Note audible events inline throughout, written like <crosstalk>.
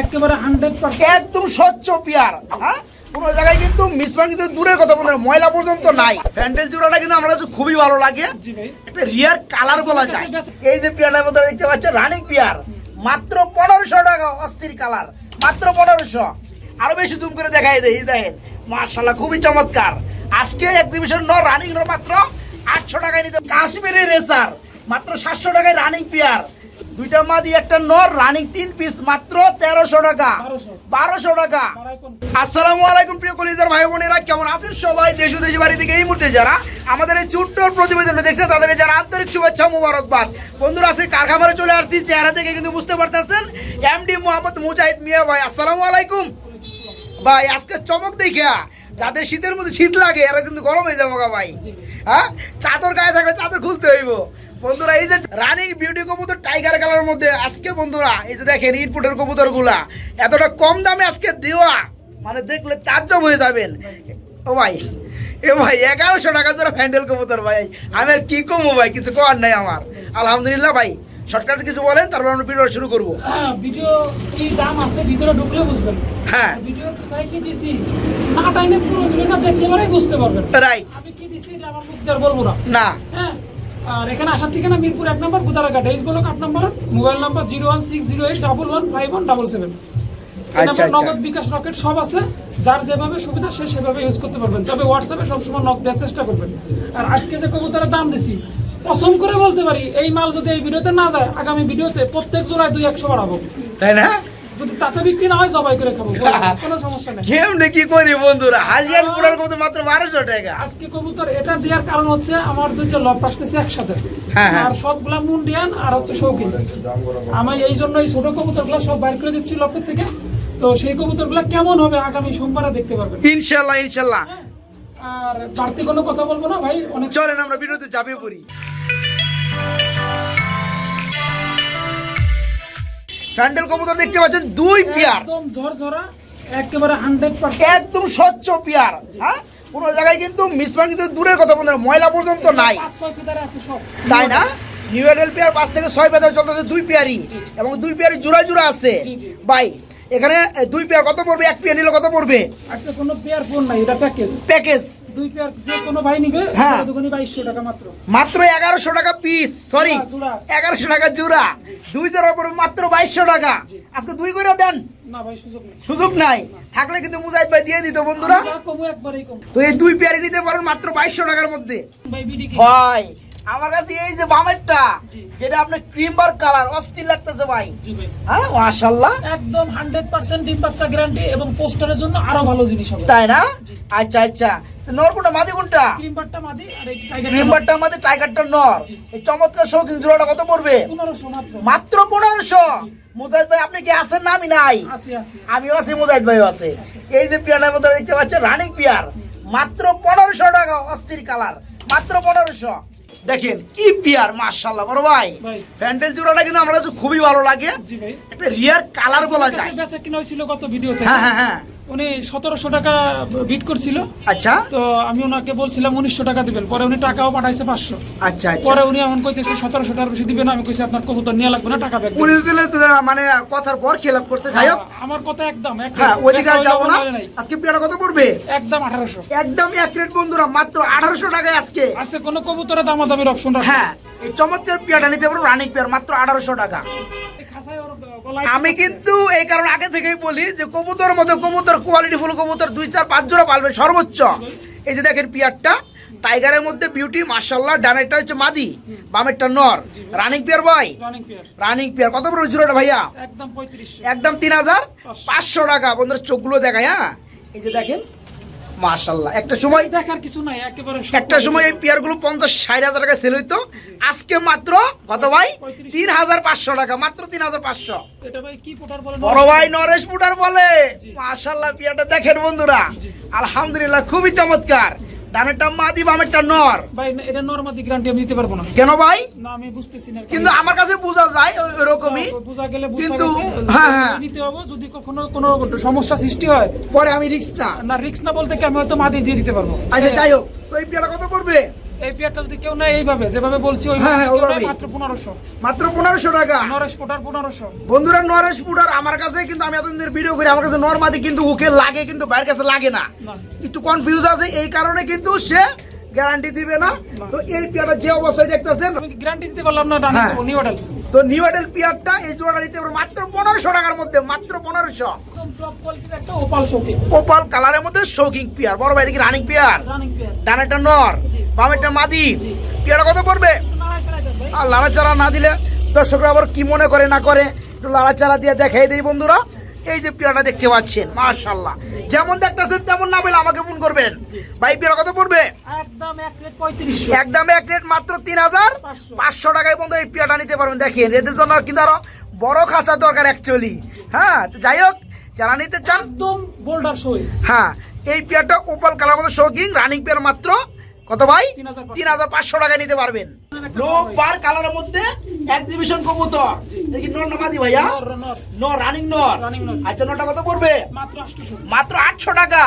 একেবারে হান্ড্রেড একদম স্বচ্ছ পিয়ার হ্যাঁ? কোনো জায়গায় কিন্তু মিসমান কিন্তু দূরের কথা বলতে ময়লা পর্যন্ত নাই। প্যান্ডেল জোড়াটা কিন্তু আমার কাছে খুবই ভালো লাগে। একটা রিয়ার কালার বলা যায়। এই যে পিয়ারটার মধ্যে দেখতে পাচ্ছেন রানিং পিয়ার মাত্র পনেরোশো টাকা অস্থির কালার মাত্র পনেরোশো। আরও বেশি জুম করে দেখাই দেয় দেখেন মার্শাল্লাহ খুবই চমৎকার। আজকে এক্সিবিশন ন রানিং ন মাত্র আটশো টাকায় নিতে কাশ্মীরি রেসার মাত্র সাতশো টাকায় রানিং পিয়ার দুইটা মাদি একটা নর রানিং তিন পিস মাত্র তেরোশো টাকা। বারোশো। টাকা। আসসালামু আলাইকুম প্রিয় কলিজার ভাই বোনেরা কেমন আছেন সবাই? দেশ দেশ বাড়ি থেকে এই মুহূর্তে যারা আমাদের এই ছোট্ট প্রতিবেদন দেখছে তাদের যারা আন্তরিক শুভেচ্ছা মুবারকবাদ। বন্ধুরা আজকে কারখানায় চলে আসছি চেহারা থেকে কিন্তু বুঝতে পারতেছেন এমডি মোহাম্মদ মুজাহিদ মিয়া ভাই। আসসালামু আলাইকুম। ভাই আজকে চমক দেখিয়া যাদের শীতের মধ্যে শীত লাগে এরা কিন্তু গরম হয়ে যাব ভাই। হ্যাঁ? চাদর গায়ে থাকলে চাদর খুলতে হইব। বন্ধুরা এই যে রানিং বিউটি কবুতর টাইগার কালারের মধ্যে আজকে বন্ধুরা এই যে দেখেন ইনপুটের কবুতরগুলা এতটা কম দামে আজকে দেওয়া মানে দেখলে তাজ্জব হয়ে যাবেন। ও ভাই এ ভাই এগারোশো টাকা জোড়া ফ্যান্ডেল কবুতর ভাই আমি আর কি কমবো ভাই কিছু করার নাই আমার। আলহামদুলিল্লাহ ভাই শর্টকাট কিছু বলেন তারপর আমরা ভিডিও শুরু করব। হ্যাঁ, ভিডিও কি দাম আছে ভিতরে ঢুকলে বুঝবেন। হ্যাঁ। ভিডিও কোথায় কি দিছি না টাইনে পুরো ভিডিওটা দেখলে পরেই বুঝতে পারবেন। রাইট আমি কি দিছি এটা আমার মুখ বলব না। না। হ্যাঁ আর এখানে আসার ঠিকানা মিরপুর এক নম্বর গুদারাঘাট। এইচ ব্লক আট নম্বর mobile number zero one six zero eight double one five one double seven. আচ্ছা, আচ্ছা। নগদ বিকাশ রকেট সব আছে। যার যেভাবে সুবিধা সে সেভাবে ইউজ করতে পারবেন। তবে হোয়াটসঅ্যাপে সবসময় নক দেওয়ার চেষ্টা করবেন। আর আজকে যে কবুতরের দাম দিছি পছন্দ করে বলতে পারি এই মাল যদি এই ভিডিওতে না যায় আগামী ভিডিওতে প্রত্যেক জোড়ায় দুই একশো বাড়াবো। তাই না? যদি তাতে বিক্রি না হয় জবাই করে খাব। <laughs> কোনো সমস্যা নেই। কেমনে কি করি বন্ধুরা? হাজিয়াল পুরার কত মাত্র বারোশো টাকা। আজকে কবুতর এটা দেওয়ার কারণ হচ্ছে আমার দুইটা লব আসতেছে একসাথে। হ্যাঁ, হ্যাঁ। আর সবগুলা মুন্ডিয়ান আর হচ্ছে শৌখিন। আমি এই জন্য এই ছোট কবুতরগুলো সব বাইর করে দিচ্ছি লপের থেকে। তো সেই কবুতরগুলো কেমন হবে আগামী সোমবারে দেখতে পারবেন। ইনশাল্লাহ ইনশাল্লাহ। আর বাড়তি কোনো কথা বলব না ভাই। অনেক চলেন আমরা বিরতি যাবে পড়ি। প্যান্ডেল কবুতর দেখতে পাচ্ছেন দুই পেয়ার। একদম ঝরঝরা একেবারে হান্ড্রেড পার্সেন্ট। একদম স্বচ্ছ পেয়ার হ্যাঁ? কোনো জায়গায় কিন্তু মিসমান কিন্তু দূরের কথা বন্ধুরা ময়লা পর্যন্ত নাই। তাই না? নিউ ইয়ার পেয়ার পাঁচ থেকে ছয় পেয়ার চলতেছে দুই পেয়ারই। এবং দুই পেয়ারই জোড়া জোড়া আছে। ভাই এখানে দুই পেয়ার কত পড়বে? এক পেয়ার নিলে কত পড়বে? আজকে কোনো পেয়ার ফোন নাই এটা প্যাকেজ প্যাকেজ দুই পেয়ার যে কোনো ভাই নিবে হ্যাঁ। দুগুনি বাইশশো টাকা মাত্র। মাত্র টাকা পিস সরি জোড়া, জোড়া। এগারোশো টাকা জোড়া। দুই জোড়া পড়বে মাত্র বাইশশো টাকা। আজকে দুই করে দেন। না ভাই সুযোগ নেই। সুযোগ নাই। থাকলে কিন্তু মুজাহিদ ভাই দিয়ে দিত বন্ধুরা। কমু কম। তো এই দুই পেয়ারি নিতে পারেন মাত্র বাইশশো টাকার মধ্যে। ভাই বিডি কি ভাই আমার কাছে এই যে বামেরটা যেটা আপনার ক্রিম বার কালার অস্থির লাগতেছে ভাই। হ্যাঁ মাশাল্লাহ একদম হান্ড্রেড পার্সেন্ট ডিম বাচ্চা গ্যারান্টি এবং পোস্টারের জন্য আরও ভালো জিনিস হবে। তাই না? আচ্ছা আচ্ছা। নর কোনটা মাদি কোনটা? ক্রিম বারটা মাদি আর এই ক্রিম বারটা আমাদের টাইগারটা নর। এই চমৎকার শৌখিন জোড়াটা কত পড়বে? পনেরোশো মাত্র। মাত্র পনেরোশো? মুজাহিদ ভাই আপনি কি আছেন না? আমি নাই। আমিও আছি মুজাহিদ ভাইও আছে। এই যে পিয়ারটার মধ্যে দেখতে পাচ্ছেন রানিং পিয়ার। মাত্র পনেরোশো টাকা অস্থির কালার। মাত্র পনেরোশো। দেখেন কি পিয়ার মার্শাল্লাহ বড় ভাই। ভাই। প্যান্ডেল জোড়াটা কিন্তু আমার কাছে খুবই ভালো লাগে। একটা রিয়ার কালার বলা যায়। কিনা হয়েছিল গত ভিডিওতে হ্যাঁ হ্যাঁ হ্যাঁ। উনি সতেরোশো টাকা বিট করছিল। আচ্ছা। তো আমি ওনাকে বলছিলাম উনিশশো টাকা দিবেন পরে উনি টাকাও পাঠাইছে পাঁচশো। আচ্ছা আচ্ছা। পরে উনি এমন কইতেছে সতেরোশো টাকার বেশি দিবেন আমি কইছি আপনার কবুতর নিয়ে লাগবে না টাকা উনি দিলে মানে কথার পর খেলাপ করছে যাই হোক। আমার কথা একদম হ্যাঁ ওইদিকে আর যাব না। আজকে কত পড়বে? একদম আঠারোশো। একদম এক রেট বন্ধুরা মাত্র আঠারোশো টাকায় আজকে। আছে কোনো কবুতরের দামাদামির অপশন রাখে হ্যাঁ এই চমৎকার পিয়াটা নিতে পারো রানিং পিয়ার মাত্র আঠারোশো টাকা। আমি কিন্তু এই কারণে আগে থেকেই বলি যে কবুতর মতো কবুতর কোয়ালিটি ফুল কবুতর দুই চার পাঁচ জোড়া পালবে সর্বোচ্চ। এই যে দেখেন পিয়ারটা টাইগারের মধ্যে বিউটি মার্শাল্লাহ ডানেরটা হচ্ছে মাদি বামেরটা নর। রানিং পিয়ার ভাই রানিং পেয়ার কত বড় জোড়াটা ভাইয়া? একদম তিন হাজার পাঁচশো। টাকা। বন্ধুরা চোখগুলো দেখায় হ্যাঁ? এই যে দেখেন মার্শাল্লাহ একটা সময় দেখার কিছু নাই একেবারে একটা সময় এই পেয়ারগুলো পঞ্চাশ ষাট হাজার টাকা সেল হইতো। আজকে মাত্র কত ভাই? তিন হাজার পাঁচশো টাকা মাত্র তিন হাজার পাঁচশো। বড় ভাই নরেশ পুটার বলে। মাশাল্লাহ পিয়াটা দেখেন বন্ধুরা। আলহামদুলিল্লাহ খুবই চমৎকার। ডানেরটা মাদি বামেরটা নর। ভাই না, এটা নর্মাদি গ্যারান্টি আমি দিতে পারব না। কেন ভাই? না আমি বুঝতেছি না কিন্তু আমার কাছে বোঝা যায় বোঝা গেলে কিন্তু হ্যাঁ হ্যাঁ। নিতে হবে যদি কখনো কোনো সমস্যা সৃষ্টি হয়। পরে আমি রিক্স না। না রিক্স না বলতে কি আমি হয়তো মাদি দিয়ে দিতে পারব। আচ্ছা যাই হোক তো এই পেয়ারা কত পড়বে? এই পেয়ারটা যদি কেউ নেয় এইভাবে যেভাবে বলছি ওই হ্যাঁ, হ্যাঁ। মাত্র পনেরোশো। মাত্র পনেরোশো টাকা? নরেশ পোটার পনেরোশো। বন্ধুরা নরেশ পোটার আমার কাছে কিন্তু আমি এতদিনের ভিডিও করি আমার কাছে নর্মাদি কিন্তু ওকে লাগে কিন্তু বাইরের কাছে লাগে না। একটু কনফিউজ আছে এই কারণে কিন্তু সে গ্যারান্টি দিবে না? তো এই পেয়ারটা যে অবস্থায় দেখতেছেন আমি গ্যারান্টি দিতে পারলাম না রানিং। নিউ মডেল তো নিউ মডেল পেয়ারটা এই জোড়াটা নিতে পারবেন মাত্র পনেরোশো টাকার মধ্যে মাত্র পনেরোশো। একদম টপ কোয়ালিটির একটা ওপাল কালারের মধ্যে শৌকিং পেয়ার। বড় ভাই কি রানিং পেয়ার? ডানেরটা নর জি। বামেরটা মাদি। পেয়ারটা কত পড়বে? আর লাড়াচাড়া না দিলে দর্শকরা আবার কি মনে করে না করে একটু লাড়াচাড়া দিয়ে দেখাই দেই বন্ধুরা। এই যে পেয়ারটা দেখতে পাচ্ছেন মাশাল্লাহ যেমন দেখতেছেন তেমন না পেলে আমাকে ফোন করবেন। ভাই পেয়ারা কত পড়বে? একদম এক রেট মাত্র তিন হাজার পাঁচশো। টাকায় বন্ধু এই পেয়ারটা নিতে পারবেন। দেখেন এদের জন্য কিন্তু আরও বড় খাঁচা দরকার অ্যাকচুয়ালি হ্যাঁ তো যাই হোক যারা নিতে চান একদম বোল্ডার হ্যাঁ এই পেয়ারটা ওপাল কালার মতো শৌকিং রানিং পেয়ার মাত্র। কত ভাই? তিন হাজার পাঁচশো। টাকায় নিতে পারবেন। লো বার কালারের মধ্যে এক্সিবিশন কবুতর। দেখি নর নামাদি ভাইয়া? নর রানিং নর। আচ্ছা নটা কত পড়বে? মাত্র আটশো টাকা।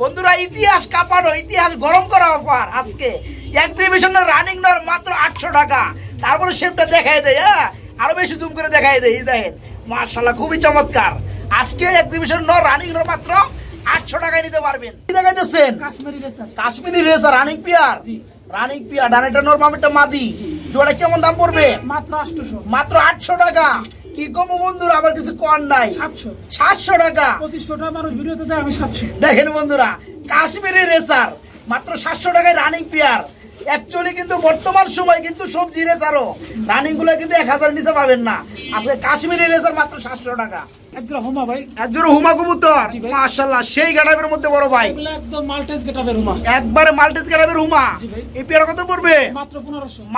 বন্ধুরা ইতিহাস কাঁপানো ইতিহাস গরম করা অফার আজকে। এক্সিবিশনের রানিং নর মাত্র আটশো টাকা। তারপরে শেপটা দেখাই দেয় হ্যাঁ? আরও বেশি জুম করে দেখাই দেয় দেখেন। মার্শাল্লাহ খুবই চমৎকার। আজকে এক এক্সিবিশন নর রানিং নর মাত্র আটশো টাকায় নিতে পারবেন। কি দেখাইতেছেন? Kashmiri racer. Kashmiri racer running pair. Running pair ডানেটা নর বামেরটা মাদি। জোড়া কেমন দাম পড়বে? মাত্র আটশো। মাত্র আটশো টাকা। কি কম বন্ধুরা আবার কিছু কর নাই। সাতশো। সাতশো টাকা। পঁচিশশোটা মানুষ ভিডিওতে আমি সাতশো। দেখেন বন্ধুরা কাশ্মীরি রেসার মাত্র সাতশো টাকায় রানিং পেয়ার অ্যাকচুয়ালি কিন্তু বর্তমান সময় কিন্তু সবজি রেসারও রানিংগুলো কিন্তু এক হাজার নিচে পাবেন না। আজকে কাশ্মীরি রেসার মাত্র সাতশো টাকা। মাল্টেজ গেটাবের হোমা একবারে মাল্টেস গাড়াবের হুমা। এই পেয়ার কত পড়বে?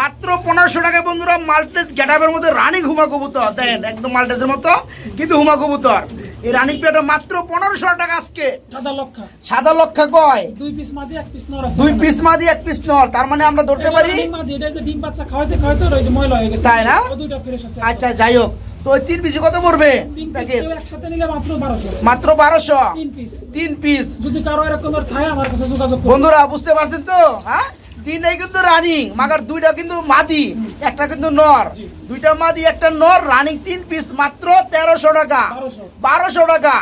মাত্র পনেরোশো। টাকা বন্ধুরা মাল্টেস গেটাবের মধ্যে রানিং হুমা কবুতর। দেখেন একদম মাল্টেসের মতো কিন্তু হুমা কবুতর। এই রানিং পেয়ারটা মাত্র পনেরোশো টাকা আজকে। সাদা লক্ষা সাদা লক্ষা কয়? দুই পিস মাদি এক পিস নর দুই পিস মাদি এক পিস নর। তার মানে আমরা ধরতে পারি এটা যে ডিম বাচ্চা খাওয়াইতে খাওয়াইতে ওই যে ময়লা হয়ে গেছে। তাই না? দুইটা ফ্রেশ আছে। আচ্ছা যাই হোক। তো ওই তিন পিসে কত পড়বে? মাত্র বারোশো। তিন পিস তিন পিস যদি কারও কাছে বন্ধুরা বুঝতে পারছেন তো? হ্যাঁ? তিনটাই কিন্তু রানিং মাগার দুইটা কিন্তু মাদি একটা কিন্তু নর। দুইটা মাদি একটা নর রানিং তিন পিস মাত্র তেরোশো টাকা। বারোশো। টাকা।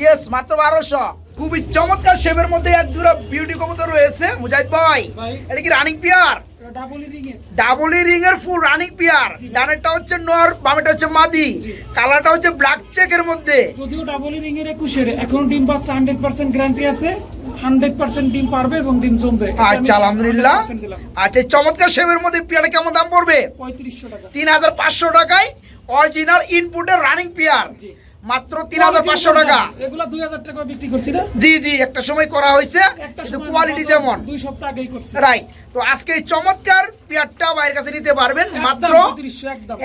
ইয়েস মাত্র বারোশো। খুবই চমৎকার শেপের মধ্যে এক জোড়া বিউটি কবুতর রয়েছে মুজাহিদ ভাই। এটা কি রানিং পিয়ার ডাবল রিং এর ফুল রানিং পিয়ার। ডানেরটা হচ্ছে নর বামেটা হচ্ছে মাদি। কালারটা হচ্ছে ব্ল্যাক চেকের মধ্যে। যদিও ডাবল রিং এর একুশের এখন ডিম বাচ্চা হান্ড্রেড পার্সেন্ট গ্যারান্টি আছে। হান্ড্রেড পার্সেন্ট ডিম পারবে এবং ডিম জমবে। আচ্ছা আলহামদুলিল্লাহ। আচ্ছা চমৎকার সেবের মধ্যে পিয়ারটা কেমন দাম পড়বে? পঁয়ত্রিশশো টাকা। তিন হাজার পাঁচশো টাকায় অরিজিনাল ইনপুটের রানিং পিয়ার। জি। মাত্র তিন হাজার পাঁচশো টাকা। এগুলা দুই হাজার টাকা বিক্রি করছি না জি জি একটা সময় করা হয়েছে কিন্তু কোয়ালিটি যেমন। দুই সপ্তাহ আগেই করছি। রাইট তো আজকে এই চমৎকার পেয়ারটা বাইরের কাছে নিতে পারবেন মাত্র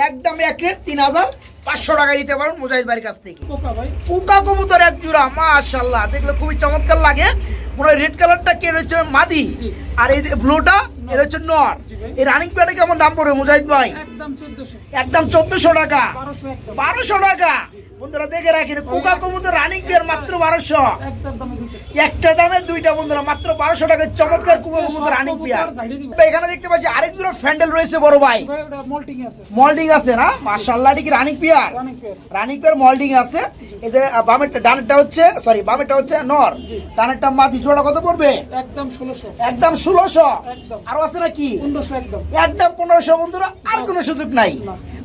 একদম। এক রেট তিন হাজার পাঁচশো নিতে পারবেন মুজাহিদ কাছ থেকে। পোকা ভাই। কবুতর এক জোড়া মাশাল্লাহ দেখলে খুবই চমৎকার লাগে। মনে হয় রেড কালারটা কে হচ্ছে মাদি? আর এই যে ব্লুটা এটা হচ্ছে নর। এই রানিং প্যাডে কেমন দাম পড়বে মুজাহিদ ভাই? একদম চোদ্দশো। টাকা। বারোশো টাকা। বন্ধুরা দেখে রাখেন কোকা রানিং পেয়ার মাত্র বারোশো। দুটো একটা দামে দুইটা বন্ধুরা মাত্র বারোশো টাকার চমৎকার কুকা রানিং পেয়ার এখানে দেখতে পাচ্ছি আরেক জোড়া ফ্যান্ডেল রয়েছে বড় ভাই। মল্ডিং আছে। না? কি running pair running pair moulding আছে। এই যে বামেরটা ডানেরটা হচ্ছে সরি বামেরটা হচ্ছে নর। ডানেরটা মাদি জোড়া কত পড়বে? একদম ষোলোশো। একদম ষোলোশো। আরও আছে নাকি? একদম। পনেরোশো বন্ধুরা আর কোনো সুযোগ নাই।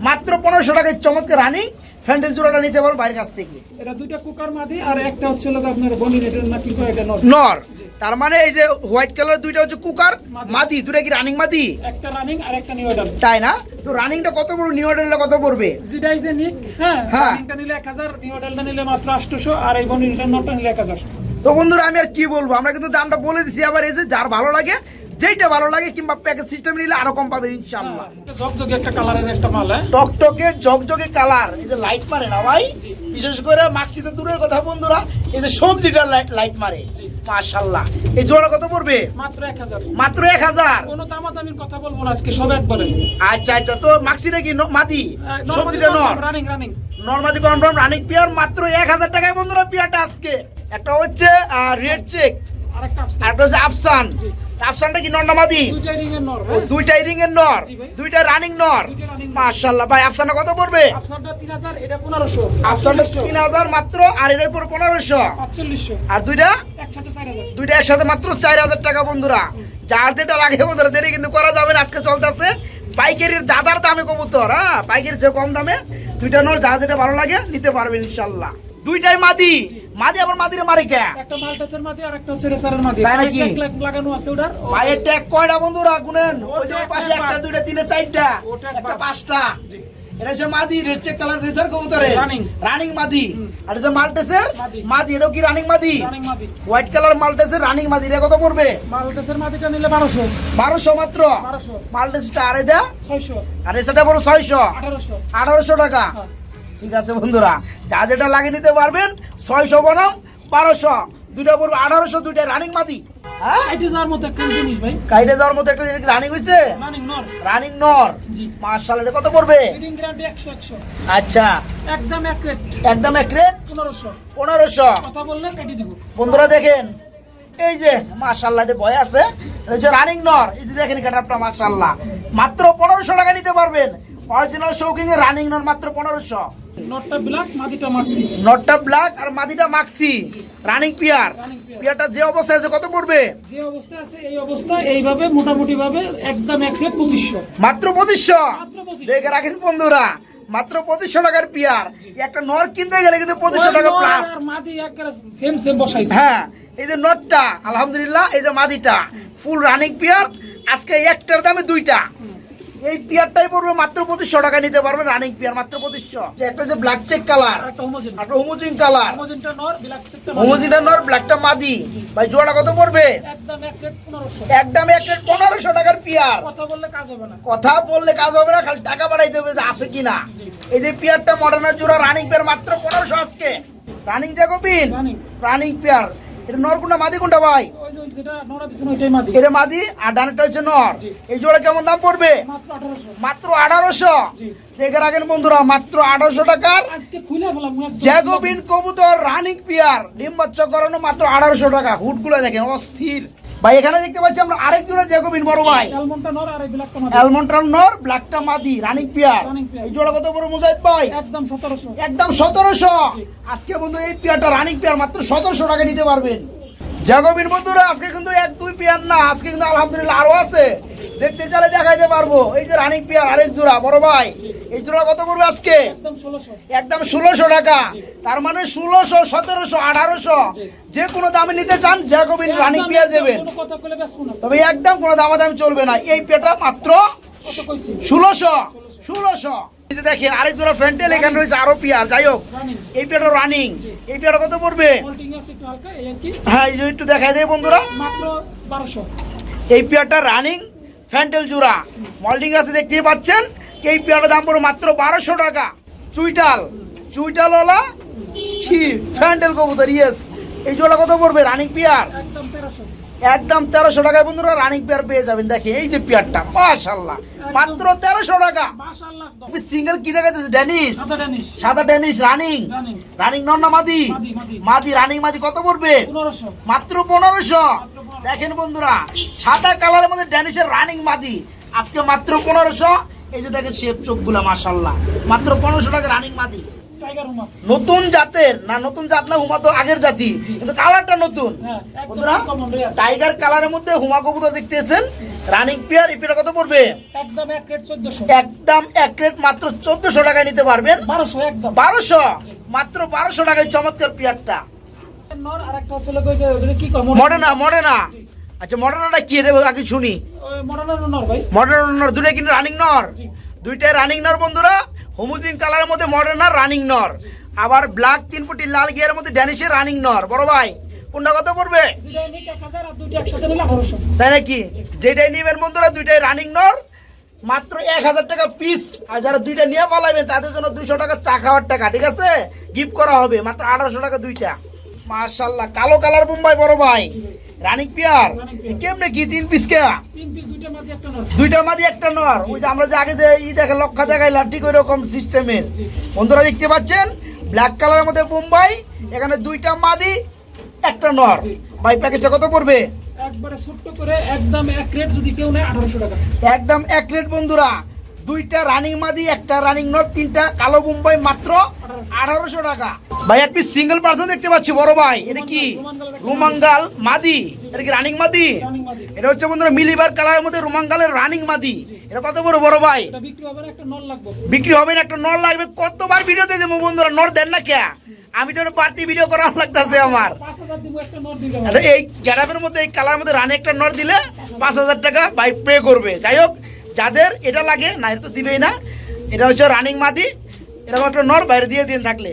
মাত্র পনেরোশো টাকায় চমৎকার রানিং ফ্যান্ডেল জোড়াটা নিতে পারো বাইরের কাছ থেকে। এটা দুইটা কুকার মাদি আর একটা হচ্ছে লোক আপনার বনি রেটের না কি কয় এটা নর। তার মানে এই যে হোয়াইট কালার দুইটা হচ্ছে কুকার মাদি। দুটা কি রানিং মাদি? একটা রানিং আর একটা নিউ অর্ডার তাই না? তো রানিংটা কত পড়বে নিউ অর্ডারটা কত পড়বে? যেটাই যে নিক হ্যাঁ হ্যাঁ। রানিংটা নিলে এক হাজার নিউ অর্ডারটা নিলে মাত্র আটশোশো আর এই বনি রেটের নটটা নিলে এক হাজার। তো বন্ধুরা আমি আর কি বলব? আমরা কিন্তু দামটা বলে দিছি আবার এসে যার ভালো লাগে যেটা ভালো লাগে কিংবা প্যাকেজ সিস্টেম নিলে আরও কম পাবে ইনশাআল্লাহ। জগজগে একটা কালারের একটা মাল হ্যাঁ? টকটকে জগজগে কালার এই যে লাইট মারে না ভাই? বিশেষ করে মাক্সিতে দূরের কথা বন্ধুরা এই যে সবজিটা লাইট লাইট মারে। জি। মাশাল্লাহ এই জোড়া কত পড়বে? মাত্র এক হাজার। মাত্র এক হাজার? কোনো দামাদামির কথা বলব না আজকে সব একবারে আচ্ছা আচ্ছা তো মাক্সি নাকি মাদি? সবজিটা নর? Running running. Normally confirm running pair মাত্র এক হাজার টাকায় বন্ধুরা পিয়ারটা আজকে। একটা হচ্ছে রেড চেক। আরেকটা আর একটা হচ্ছে আফসান। আফসানটা কি এর নর দুইটাই রিং এর নর দুইটা রানিং নর। মাশাআল্লাহ ভাই আফসানটা কত পড়বে? তিন হাজার এটা পনেরোশো। আফসানটা তিন হাজার মাত্র আর এটার পর পনেরোশো। আটচল্লিশশো। আর দুইটা? দুইটা একসাথে মাত্র চার হাজার টাকা বন্ধুরা। যার যেটা লাগে বন্ধুরা দেরি কিন্তু করা যাবে না আজকে চলতেছে। পাইকারির দাদার দামে কবুতর হ্যাঁ? পাইকারির চেয়ে কম দামে। দুইটা নোর যার যেটা ভালো লাগে নিতে পারবেন ইনশাল্লাহ দুইটাই মাদি। মাদি আবার মাদিরে মারে কে? একটা মাল্টাসের মাদি আর একটা হচ্ছে রেসারের মাদি। তাই নাকি? লাগানো আছে ওটার। পায়ের ট্যাগ কয়টা বন্ধুরা গুনেন? ওই যে পাশে একটা দুইটা তিনটা চারটা। একটা পাঁচটা। এটা হচ্ছে মাদি red check colour racer কবুতরে Running। Running মাদি। আর হচ্ছে মাল্টেসের মাদি। এটা কি রানিং মাদি? রানিং মাদি। হোয়াইট কালার মাল্টেসের রানিং মাদি এটা কত পড়বে? মাল্টাসের মাদিটা নিলে বারোশো। বারোশো মাত্র? বারোশো। মাল্টেসটা আর এটা? ছয়শো। আর এসেটা পড়ো ছয়শো। আঠারোশো। আঠারোশো টাকা। হ্যাঁ। ঠিক আছে বন্ধুরা যা যেটা লাগিয়ে নিতে পারবেন ছয়শো বনাম বারোশো দুইটা পড়বে আঠারোশো দুইটা রানিং মাদি। যাওয়ার মতো একটা জিনিস ভাই। কাইটে যাওয়ার মধ্যে একটা রানিং হয়েছে রানিং নর। রানিং নর। জি। মার্শাল এটা কত পড়বে? ফিডিং গ্যারান্টি একশো একশো। আচ্ছা। একদম একদম এক রেট পনেরোশো। পনেরোশো। কথা বললে কেটে দিব। বন্ধুরা দেখেন এই যে মার্শাল্লাহ এটা ভয় আছে। রানিং নর। এই যে দেখেন কাটাপটা মার্শাল্লাহ মাত্র পনেরোশো টাকা নিতে পারবেন। অরিজিনাল শৌকিং এর রানিং নর মাত্র পনেরোশো। নটটা ব্ল্যাক আর মাদিটা মাক্সি রানিং পিয়ার পিয়ারটা যে অবস্থায় আছে কত পড়বে? যে অবস্থা আছে এই অবস্থা এইভাবে মোটামুটি ভাবে একদম এক পঁচিশশো। মাত্র পঁচিশশো? দেখে রাখেন বন্ধুরা মাত্র পঁচিশশো টাকার পিয়ার একটা নর কিনতে গেলে কিন্তু পঁচিশশো টাকা প্লাস সেম সেম বসাইছে। হ্যাঁ এই যে নটটা আলহামদুলিল্লাহ এই যে মাদিটা ফুল রানিং পিয়ার আজকে একটার দামে দুইটা। এই পিয়ারটাই পড়বে মাত্র পঁচিশশো টাকা নিতে পারবে রানিং পিয়ার মাত্র পঁচিশশো। একটা যে ব্ল্যাক চেক কালার একটা হোমোজিন কালার হোমোজেনটা নর ব্ল্যাকটা মাদি। ভাই জোড়া কত পড়বে? একদম এক রেট পনেরোশো। টাকার পিয়ার কথা বললে কাজ হবে না। কথা বললে কাজ হবে না খালি টাকা বাড়াইতে হবে যে আছে কিনা। এই যে পিয়ারটা মডার্নের জোড়া রানিং পেয়ার মাত্র পনেরোশো আজকে। Running jacobin Running। Running pair এটা নর কোনটা মাদি কোনটা ভাই? এটা মাদি আর ডানেরটা হচ্ছে নর। এই জোড়া কেমন দাম পড়বে? মাত্র আঠারোশো। দেখে রাখেন বন্ধুরা মাত্র আঠারোশো টাকার জ্যাগোবিন কবুতর রানিং পিয়ার। ডিম বাচ্চা করানো মাত্র আঠারোশো টাকা। হুটগুলো দেখেন অস্থির। ভাই এখানে দেখতে পাচ্ছি আমরা আরেক জোড়া জ্যাকোবিন বড় ভাই। অ্যালমন্ডটা নর আর ব্ল্যাকটা মাদি। অ্যালমন্ট্রাল নর ব্ল্যাকটা মাদি রানিং পিয়ার। এই জোড়া কত বড় মুজাহিদ ভাই? একদম সতেরোশো। একদম সতেরোশো। জি। আজকে বন্ধু এই পেয়ারটা রানিং পেয়ার মাত্র সতেরোশো টাকা নিতে পারবেন। জাগবিন বন্ধুরা আজকে কিন্তু এক দুই পেয়ার না আজকে কিন্তু আলহামদুলিল্লাহ আরও আছে। দেখতে চালে দেখাইতে পারব। এই যে রানিং পেয়ার আরেক জোড়া বড় ভাই। এই জোড়া কত পড়বে আজকে? একদম ষোলোশো। টাকা। তার মানে ষোলোশো সতেরোশো আঠারোশো। যে কোনো দামে নিতে চান জ্যাকোবিন রানিং পেয়ার দেবেন তবে একদম কোনো দামাদামি চলবে না। এই পেটা মাত্র ষোলোশো। ষোলোশো। দেখেন আরেক জোড়া ফ্যান্টেল এখানে রয়েছে আরও পিয়ার যাই হোক এই পেটা রানিং এই পেটা কত পড়বে? হ্যাঁ এই একটু দেখাই দেয় বন্ধুরা। এই পেয়ারটা রানিং ফ্যান্টেল জোড়া। মল্ডিং আছে দেখতেই পাচ্ছেন। এই পেয়ারটার দাম পড়বে মাত্র বারোশো টাকা। চুইটাল। চুইটাল ওলা ছি ফ্যান্টেল কবুতর ইয়েস এই জোড়া কত পড়বে? Running pair? একদম তেরোশো টাকায় বন্ধুরা রানিং পেয়ার পেয়ে যাবেন। দেখে এই যে পেয়ারটা মাশাল্লাহ মাত্র তেরোশো টাকা। তুমি সিঙ্গেল কি দেখাইতেছে? ড্যানিশ সাদা ড্যানিশ রানিং রানিং রানিং নন না মাদি? মাদি, মাদি। মাদি রানিং মাদি কত পড়বে? মাত্র পনেরোশো। দেখেন বন্ধুরা সাদা কালারের মধ্যে ড্যানিশের রানিং মাদি। আজকে মাত্র পনেরোশো। এই যে দেখেন শেপ চোখগুলা মাশাল্লাহ মাত্র পনেরোশো টাকা রানিং মাদি। নতুন জাতের না নতুন জাত না হুমা তো আগের জাতি কিন্তু কালারটা নতুন। হ্যাঁ বন্ধুরা টাইগার কালারের মধ্যে হুমা কবুতর দেখতেছেন। রানিং পেয়ার এই কত পড়বে একদম এক রেট চোদ্দশো। একদম এক রেট মাত্র চোদ্দশো টাকায় নিতে পারবেন। বারোশো একদম। বারোশো? মাত্র বারোশো টাকায় চমৎকার পেয়ারটা যে ওদের মডেনা মডেনা আচ্ছা মডেনাটা কি রে? আগে শুনি। মডার্ন নর দুটাই কিন্তু রানিং নর। দুইটাই রানিং নর বন্ধুরা। হোমোজিন কালারের মধ্যে মডার্ন আর রানিং নর আবার ব্ল্যাক তিন ফুটি লাল গিয়ারের মধ্যে ড্যানিশের রানিং নর বড় ভাই কোনটা কত পড়বে? তাই নাকি? যেটাই নিবেন বন্ধুরা দুইটাই রানিং নর মাত্র এক হাজার টাকা পিস আর যারা দুইটা নিয়ে পালাবেন তাদের জন্য দুইশো টাকা চা খাওয়ার টাকা ঠিক আছে? গিফট করা হবে। মাত্র আঠারোশো টাকা দুইটা। মাশাল্লাহ কালো কালার বোম্বাই বড় ভাই। রানিং পিয়ার কেমনে কি তিন পিস কে? দুইটা মাদি একটা নর। দুইটা মাদি একটা নর। ওই যে আমরা যে আগে যে ই দেখে লক্ষা দেখাইলাম ঠিক ওই রকম সিস্টেমের। বন্ধুরা দেখতে পাচ্ছেন ব্ল্যাক কালারের মধ্যে বোম্বাই এখানে দুইটা মাদি একটা নর। ভাই প্যাকেজটা কত পড়বে? একবারে ছোট্ট করে একদম এক রেট যদি কেউ নেয় আঠারোশো টাকা। একদম এক রেট বন্ধুরা। দুইটা রানিং মাদি একটা রানিং নট তিনটা কালো মুম্বাই মাত্র আঠারোশো টাকা। ভাই এক পিস সিঙ্গেল পার্সন দেখতে পাচ্ছি বড় ভাই। এটা কি? রুমাঙ্গাল মাদি? এটা কি রানিং মাদি? এটা হচ্ছে বন্ধুরা মিলিবার কালারের মধ্যে রুমাঙ্গালের রানিং মাদি। এটা কত বড় বড় ভাই? বিক্রি হবে না একটা নল লাগবে। বিক্রি হবে না একটা নর লাগবে। কতবার ভিডিও দিয়ে দেবো বন্ধুরা? নর দেন না কে? আমি তো পার্টি ভিডিও করা লাগতেছে আমার। এই গ্যারাপের মধ্যে এই কালার মধ্যে রানে একটা নর দিলে পাঁচ হাজার টাকা বাই পে করবে। যাই হোক যাদের এটা লাগে না এটা তো দিবেই না। এটা হচ্ছে রানিং মাদি, এরকম একটা নর বাইরে দিয়ে দিন থাকলে।